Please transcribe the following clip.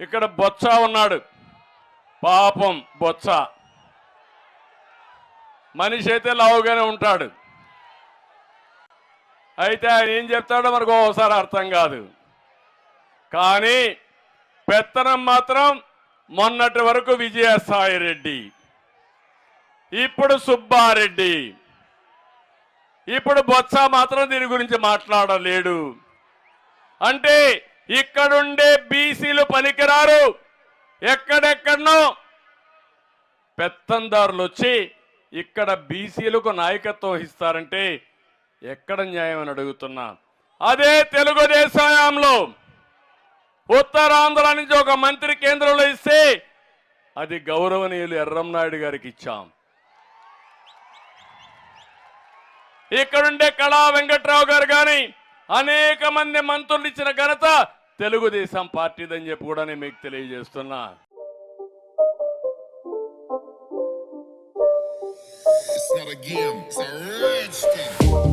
ఇక్కడ బొత్స ఉన్నాడు. పాపం బొత్స. మనిషి అయితే లావుగానే ఉంటాడు. అయితే ఆయన ఏం చెప్తాడో మనకు ఒకసారి అర్థం కాదు. కానీ పెత్తనం మాత్రం మొన్నటి వరకు విజయసాయి రెడ్డి ఇప్పుడు సుబ్బారెడ్డి. ఇప్పుడు బొత్స మాత్రం దీని గురించి మాట్లాడలేడు. అంటే ఇక్కడుండే బీసీలు పనికిరారు. ఎక్కడెక్కడనో పెత్తందారులు వచ్చి ఇక్కడ బీసీలకు నాయకత్వం వహిస్తారంటే ఎక్కడ న్యాయం అని అడుగుతున్నా. అదే తెలుగుదేశంలో ఉత్తరాంధ్ర నుంచి ఒక మంత్రి కేంద్రంలో ఇస్తే అది గౌరవనీయులు ఎర్రంనాయుడు గారికి ఇచ్చాం. ఇక్కడుండే కళా వెంకట్రావు గారు కానీ అనేక మంది మంత్రులు ఇచ్చిన ఘనత తెలుగుదేశం పార్టీదని చెప్పి కూడా నేను మీకు తెలియజేస్తున్నా It's not a game, it's a rich thing.